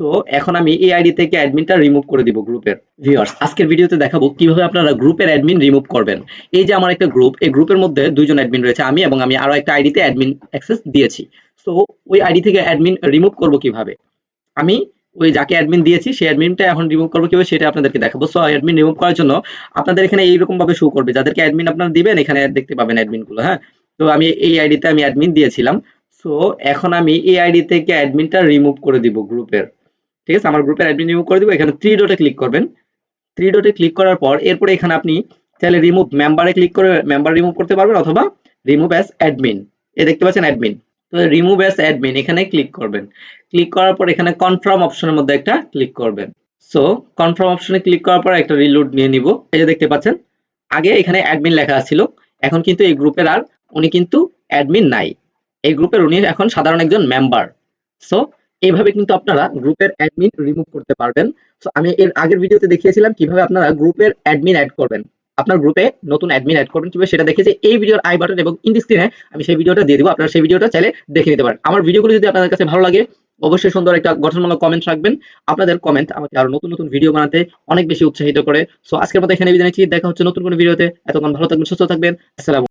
So এখন আমি এই আইডি থেকে অ্যাডমিনটা রিমুভ করে দিব গ্রুপের ভিউয়ার্স আজকের ভিডিওতে দেখাবো কীভাবে আপনারা গ্রুপের অ্যাডমিন রিমুভ করবেন। এই যে আমার একটা গ্রুপ এই গ্রুপের মধ্যে দুইজন অ্যাডমিন রয়েছে আমি এবং আমি আরও একটা আইডিতে অ্যাডমিন অ্যাক্সেস দিয়েছি। সো ওই আইডি থেকে অ্যাডমিন রিমুভ করব কীভাবে? আমি ওই যাকে অ্যাডমিন দিয়েছি, সেই অ্যাডমিনটা এখন রিমুভ করব কীভাবে সেটা আপনাদেরকে দেখাবো। সো অ্যাডমিন রিমুভ করার জন্য আপনাদের এখানে এইরকম ভাবে শো করবে। যাদেরকে অ্যাডমিন আপনারা দিবেন, এখানে দেখতে পাবেন অ্যাডমিনগুলো হ্যাঁ? তো আমি এই আইডিতে আমি অ্যাডমিন দিয়েছিলাম। সো এখন আমি এই আইডি থেকে অ্যাডমিনটা রিমুভ করে দিব গ্রুপের ঠিক আছে? আমার গ্রুপের অ্যাডমিন রিমুভ করে দিব। এখানে থ্রি ডটে ক্লিক করবেন। থ্রি ডটে ক্লিক করার পর এরপরে এখানে আপনি চাইলে রিমুভ মেম্বারে ক্লিক করে মেম্বার রিমুভ করতে পারবেন অথবা রিমুভ অ্যাজ অ্যাডমিন এ দেখতে পাচ্ছেন অ্যাডমিন তো রিমুভ অ্যাজ অ্যাডমিন এখানে ক্লিক করবেন। ক্লিক করার পর এখানে কনফার্ম অপশনের মধ্যে একটা ক্লিক করবেন। সো কনফার্ম অপশনে ক্লিক করার পর একটা রিলোড নিয়ে নিব। এই যে দেখতে পাচ্ছেন, আগে এখানে অ্যাডমিন লেখা ছিল এখন কিন্তু এই গ্রুপের আর উনি কিন্তু অ্যাডমিন নাই। এই গ্রুপের উনি এখন সাধারণ একজন মেম্বার সো এইভাবে কিন্তু আপনারা গ্রুপের অ্যাডমিন রিমুভ করতে পারবেন। সো আমি এর আগের ভিডিওতে দেখিয়েছিলাম কীভাবে আপনারা গ্রুপের অ্যাডমিন অ্যাড করবেন। আপনার গ্রুপে নতুন অ্যাডমিন অ্যাড করবেন, কীভাবে সেটা দেখেছি এই ভিডিওর আই বাটন এবং ইন স্ক্রিনে আমি সেই ভিডিওটা দিয়ে দিব। আপনারা সেই ভিডিওটা চাইলে দেখে নিতে পারেন। আমার ভিডিওগুলো যদি আপনাদের কাছে ভালো লাগে, অবশ্যই সুন্দর একটা গঠনমূলক কমেন্ট রাখবেন। আপনাদের কমেন্ট আমাকে আরও নতুন নতুন ভিডিও বানাতে অনেক বেশি উৎসাহিত করে। সো আজকের মতো এখানে বিদায় নিচ্ছি। দেখা হচ্ছে নতুন কোনো ভিডিওতে এতক্ষণ ভালো থাকবেন, সুস্থ থাকবেন। আসসালাম